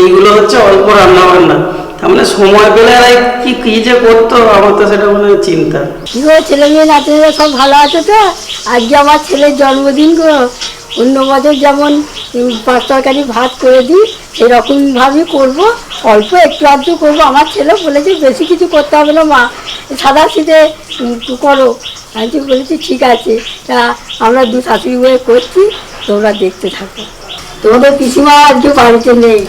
এইগুলো হচ্ছে অল্প রান্না বান্না। তার মানে সময় পেলে আর কি কি যে করতো আমার তো সেটা মনে চিন্তা। কি ছেলে মেয়ে সব ভালো আছে তো? আমার ছেলের জন্মদিন অন্য বছর যেমন পাঁচ তরকারি ভাত করে দিই সেরকমভাবেই করব। অল্প একটু আধটু করব। আমার ছেলে বলেছে, বেশি কিছু করতে হবে না, মা। সাদা শীতে করো। আমি বলেছি, ঠিক আছে। তা আমরা দু শাশুড়ি বয়ে করছি, তোমরা দেখতে থাকো। তোমাদের পিসিমা আজকে বাড়িতে নেই।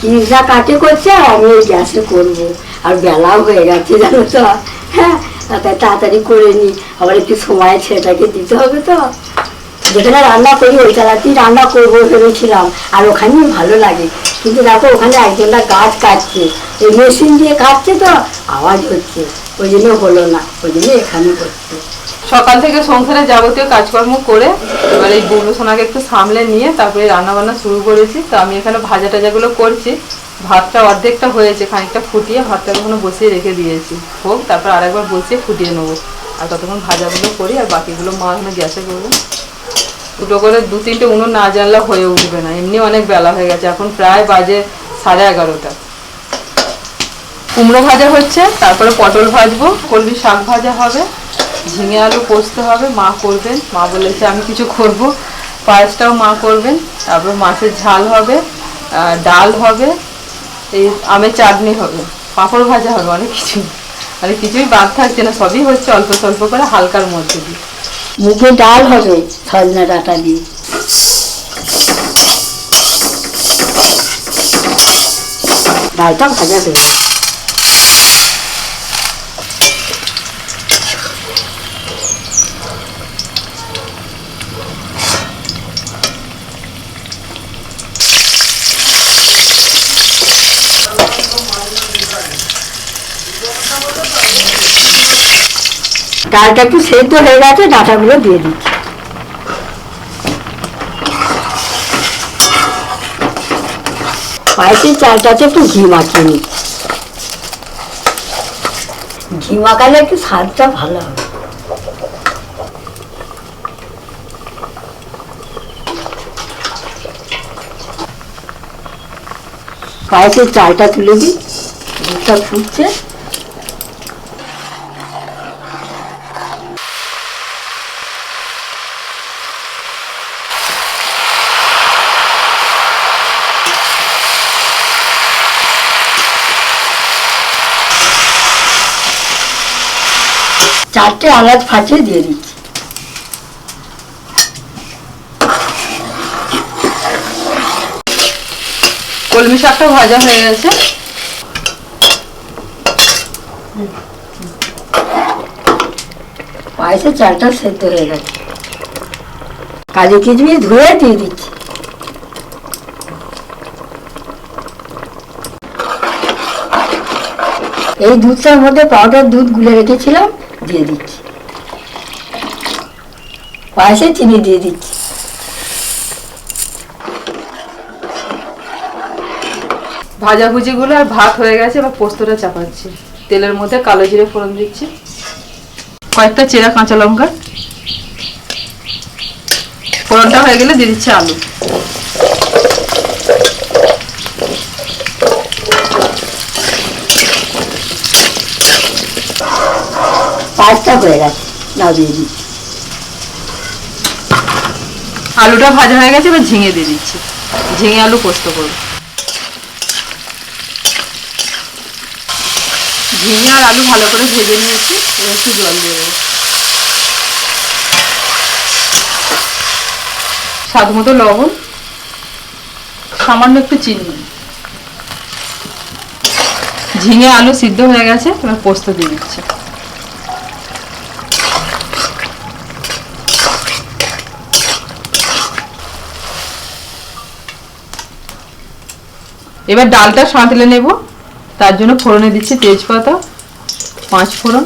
কিনা কাটে করছে, আমি ওই গ্যাসে করব। আর বেলাও হয়ে গেছে, জানো তো। হ্যাঁ তাড়াতাড়ি করে নি। আবার একটু সময় ছেলেটাকে দিতে হবে তো। যেখানে রান্না করি, ওই তালাতেই রান্না করব ভেবেছিলাম। আর ওখানেই ভালো লাগে। কিন্তু দেখো, ওখানে একজনটা গাছ কাটছে। এই মেশিন দিয়ে কাটছে তো, আওয়াজ হচ্ছে। ওই জন্য হলো না, ওই জন্য এখানে করছে। সকাল থেকে সংসারে যাবতীয় কাজকর্ম করে এবার এই বুবলু সোনাকে একটু সামলে নিয়ে তারপরে রান্না বান্না শুরু করেছি। তো আমি এখানে ভাজা টাজাগুলো করছি। ভাতটা অর্ধেকটা হয়েছে, খানিকটা ফুটিয়ে ভাতটা এখনও বসিয়ে রেখে দিয়েছি। হোক, তারপর আরেকবার বসিয়ে ফুটিয়ে নেব। আর ততক্ষণ ভাজাগুলো করি আর বাকিগুলো মা এখানে গ্যাসে করব। দুটো করে দু তিনটে উনুন না জানলে হয়ে উঠবে না। এমনি অনেক বেলা হয়ে গেছে। এখন প্রায় বাজে সাড়ে এগারোটা। কুমড়ো ভাজা হচ্ছে, তারপরে পটল ভাজবো, কলমি শাক ভাজা হবে। ঝিঙে আলু পোস্ত হবে, মা করবেন। মা বলেছে, আমি কিছু করব। পায়েসটাও মা করবেন, তারপর মাছের ঝাল হবে ডাল হবে, এই আমের চাটনি হবে, পাঁপড় ভাজা হবে অনেক কিছু মানে কিছুই বাদ থাকছে না, সবই হচ্ছে অল্প স্বল্প করে হালকার মধ্যে দিয়ে। মুখে ডাল হবে সজনা ডাটা দিয়ে। ডালটা ভাজা হয়ে ডালটা একটু সেদ্ধ হয়ে গেছে, ডাটাগুলো দিয়ে দিচ্ছি। পায়েসের চালটাতে একটু ঘি মাখিয়ে নিচ্ছি ঘি মাখালে একটু স্বাদটা ভালো হবে। পায়েসের চালটা তুলে দিই দুধটা ফুটছে। চারটে আলাদ ফাটিয়ে দিয়ে দিচ্ছি। কলমি শাকটা ভাজা হয়ে গেছে। পায়েসের চালটা সেদ্ধ হয়ে গেছে। কাজু কিচমিচ ধুয়ে দিয়ে দিচ্ছি। এই দুধটার মধ্যে পাউডার দুধ গুলে রেখেছিলাম। দিয়ে দিচ্ছি পায়েসে চিনি দিয়ে দিচ্ছি ভাজাভুজিগুলো আর ভাত হয়ে গেছে এবার পোস্তটা চাপাচ্ছি। তেলের মধ্যে কালো জিরে ফোড়ন দিচ্ছি। কয়েকটা চেরা কাঁচা লঙ্কা। ফোড়নটা হয়ে গেলে দিয়ে দিচ্ছি আলু। পায়েসটা হয়ে গেছে। নাও দিয়ে দিচ্ছি আলুটা ভাজা হয়ে গেছে, এবার ঝিঙে দিয়ে দিচ্ছি। ঝিঙে আলু পোস্ত করব। ঝিঙে আর আলু ভালো করে ভেজে নিয়েছি, এবার একটু জল দিয়ে দেবো। স্বাদ মতো লবণ, সামান্য একটু চিনি। ঝিঙে আলু সিদ্ধ হয়ে গেছে, এবার পোস্ত দিয়ে দিচ্ছি। এবার ডালটা সাঁতলে নেব। তার জন্য ফোড়নে দিচ্ছি তেজপাতা, পাঁচ ফোড়ন।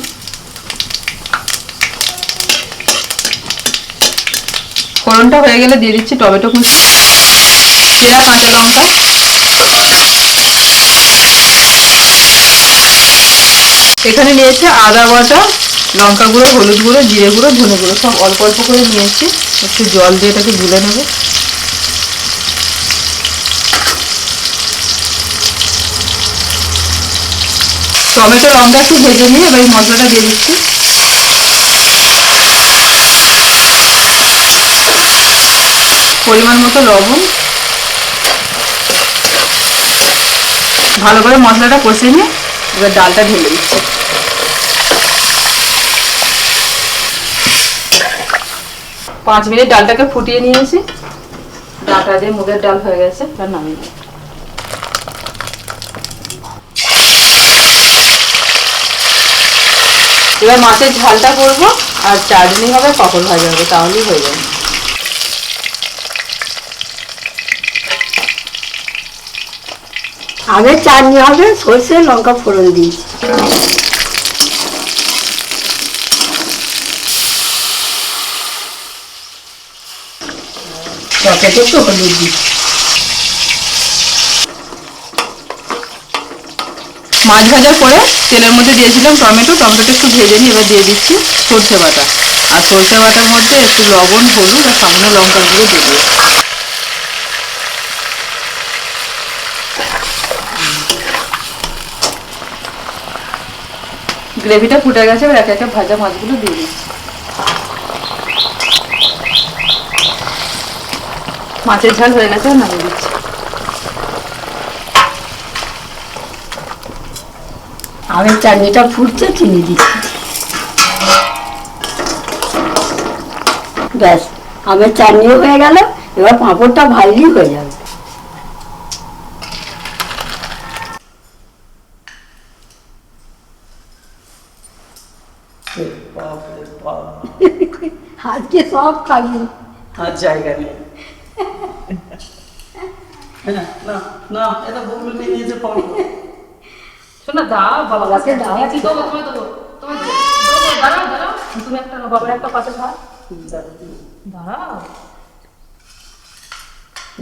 ফোড়নটা হয়ে গেলে দিয়ে দিচ্ছি টমেটো কুচি চেরা কাঁচা লঙ্কা, এখানে নিয়েছে আদা বাটা, লঙ্কা গুঁড়ো, হলুদ গুঁড়ো, জিরে গুঁড়ো, ধনে গুঁড়ো, সব অল্প অল্প করে নিয়েছি। একটু জল দিয়ে এটাকে গুলে নেব। টমেটো লঙ্কা একটু ভেজে নিয়ে এবার এই মশলাটা দিয়ে দিচ্ছি। পরিমাণ মতো লবণ। ভালো করে মশলাটা কষে নিয়ে এবার ডালটা ঢেলে দিচ্ছি। পাঁচ মিনিট ডালটাকে ফুটিয়ে নিয়েছি। ডালটা দিয়ে মুগের ডাল হয়ে গেছে, এবার নামিয়ে এবার মাছের ঝালটা করব আর চাটনি হবে পাপড় ভাজা হবে তাহলেই হয়ে যাবে। আমের চাটনি হবে সর্ষে লঙ্কা ফোড়ন দিয়েছি প্যাকেটে একটু হলুদ দিচ্ছি মাছ ভাজার পরে তেলের মধ্যে দিয়েছিলাম টমেটো, টমেটোটা একটু ভেজে নিয়ে এবার দিয়ে দিচ্ছি সর্ষে বাটা। আর সর্ষে বাটার মধ্যে একটু লবণ, হলুদ আর সামান্য লঙ্কার গুঁড়ো দিয়ে দিই গ্রেভিটা ফুটে গেছে, এবার একে একে ভাজা মাছগুলো দিয়ে দিচ্ছি। মাছের ঝাল হয়ে গেছে, নামিয়ে দিচ্ছি। আমের চাটনিটা ফুটছে চিনি দিচ্ছি ব্যাস আমের চাটনিও হয়ে গেল এবার পাঁপড়টা ভাজলেই হয়ে যাবে বাপরে বাপ আজকে সব খাবি আর জায়গা নেই হ্যাঁ, না না এটা বগলে নিয়ে নিয়েছে পাবো শোনা দা বাবা বাবাকে দাও। দিচ্ছি দেবো তোমায় দেবো তোমায় দেবো। দাঁড়াও দাঁড়াও। তুমি একটা বাবার একটা পাশে ভাত দাঁড়াও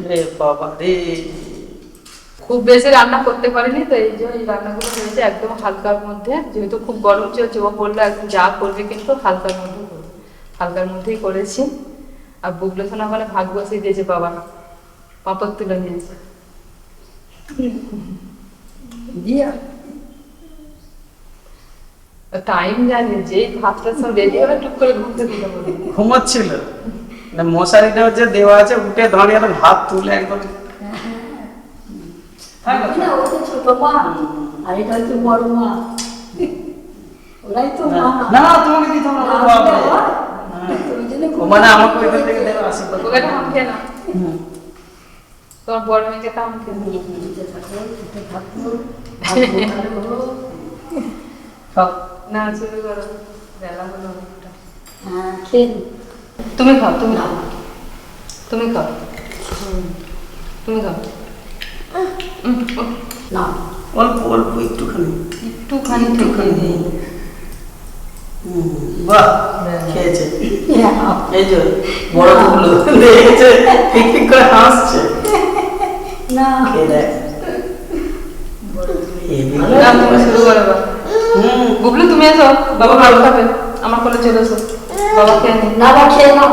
রে বাবা রে। খুব বেশি রান্না করতে পারিনি তো এই যে এই রান্নাগুলো হয়েছে একদম হালকার মধ্যে। যেহেতু খুব গরম চলছে ও বলল একদম যা করবে কিন্তু হালকার মধ্যে করবে। হালকার মধ্যেই করেছি। আর বুগলো সোনা ওখানে ভাগ বসিয়ে দিয়েছে বাবা। পাপড় তুলে নিয়েছে। দিয়ে। টাইম জানি যেই ভাতটা সব রেডি হবে টুক করে ঘুরতে দিতে বলি ঘুমাচ্ছিল। না মশারিটা হচ্ছে দেওয়া আছে উঠে দাঁড়িয়ে আর হাত তুলে একদম। না, ছোট মা আর এটা হচ্ছে বড় মা। ওরাই তো মা। না তোমাকে দিতে হবে বাবা রে। ওই জন্য ও মানে আমাকে ওইখান থেকে দেবে আশীর্বাদ। তোমার বড় মেয়েকে নাও। সব। না শুরু করো বেলা হলো অনেকটা। হ্যাঁ খেয়ে তুমি খাও। তুমি খাও। তুমি খাও। তুমি খাও না অল্প অল্প একটুখানি। একটুখানি হুম, বাহ। খেয়েছে। হ্যাঁ, এই যে বড়গুলো দেখেছে ঠিক ঠিক করে হাসছে। না। খেয়ে দেখ। না তুমি শুরু করো গুবলু তুমি এসো বাবা ভালো খাবে আমার কোলে চলে এসো বাবা খেয়ে নি না বা খেয়ে নাও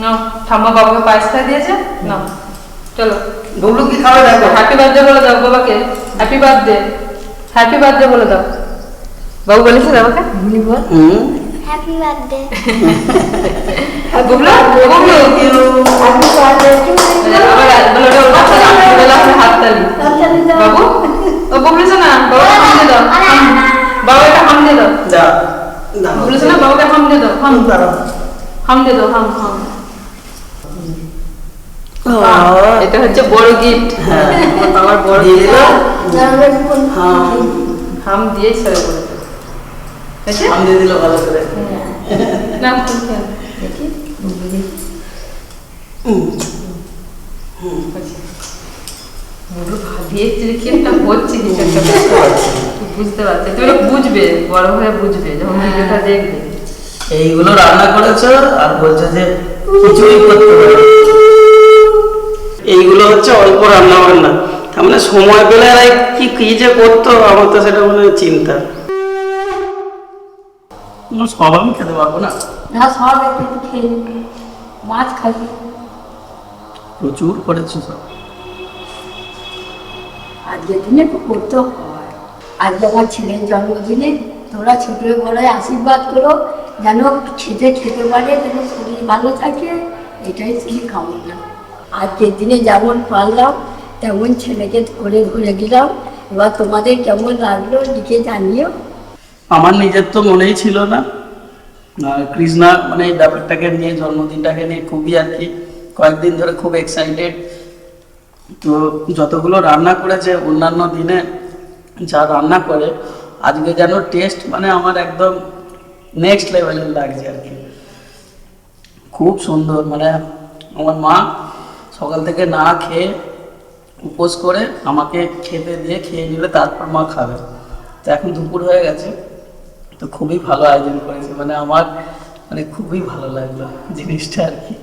নাও। ঠাম্মা বাবাকে পায়েস খাই দিয়েছে নাও চলো গুবলু কি খাবে দেখো হ্যাপি বার্থডে বলে দাও বাবাকে হ্যাপি বার্থডে হ্যাপি বার্থডে বলে দাও বাবু বলেছে বাবাকে বল হ্যাপি বার্থডে গুবলু গুবলু তাড়াতাড়ি যাও। বাবু ও গুবলু শোনা বাবা দাও হাম। বাবা এটা হাম দে দাও দাও গুবলু শোনা বাবাকে হাম দাও হাম। দাঁড়াও। হাম দে দাও হাম হাম। এটা হচ্ছে বড় গিফট হ্যাঁ। আমার বড় দিয়ে বল? হ্যাঁ হাম। দিয়েই সরে পড়েছে হয়েছে? আম দিয়ে দিল ভালো করে। না তুমি দেখি দেখি। হুম, বড় ভাবিয়েছে যে কি একটা হচ্ছে কিছু একটা বুঝতে পারছি। তুই ওটা বুঝবে বড় হয়ে বুঝবে যখন ভিডিওটা দেখবে। এইগুলো রান্না করেছ আর বলছো যে কিছুই করতে পারো। এইগুলো হচ্ছে অল্প রান্না বান্না। তার মানে সময় পেলে আর কি কি যে করতো আমার তো সেটা মনে হয় চিন্তা। সব আমি খেতে পারব না। না সব একটু খেয়ে মাছ খাবি। প্রচুর করেছ সব। আজকের দিনে করতে হয়। আজকে আমার ছেলের জন্মদিনে তোমরা ছোট বড়ায় আশীর্বাদ করো, যেন খেতে খেতে পারে, যেন শরীর ভালো থাকে, এটাই শুধু কামনা। আজকের দিনে যেমন পারলাম, তেমন ছেলেকে করে ঘুরে গেলাম এবার তোমাদের কেমন লাগল লিখে জানিও। আমার নিজের তো মনেই ছিল না। কৃষ্ণা মানে ব্যাপারটাকে নিয়ে, জন্মদিনটাকে নিয়ে খুবই আর কি কয়েকদিন ধরে খুব এক্সাইটেড তো যতগুলো রান্না করেছে অন্যান্য দিনে, যা রান্না করে, আজকে যেন টেস্ট মানে আমার একদম নেক্সট লেভেলের লাগছে আর কি। খুব সুন্দর মানে আমার মা সকাল থেকে না খেয়ে উপোস করে আমাকে খেতে দিয়ে খেয়ে নিলে তারপর মা খাবে। তো এখন দুপুর হয়ে গেছে, তো খুবই ভালো আয়োজন করেছে মানে আমার মানে খুবই ভালো লাগল জিনিসটা আর কি।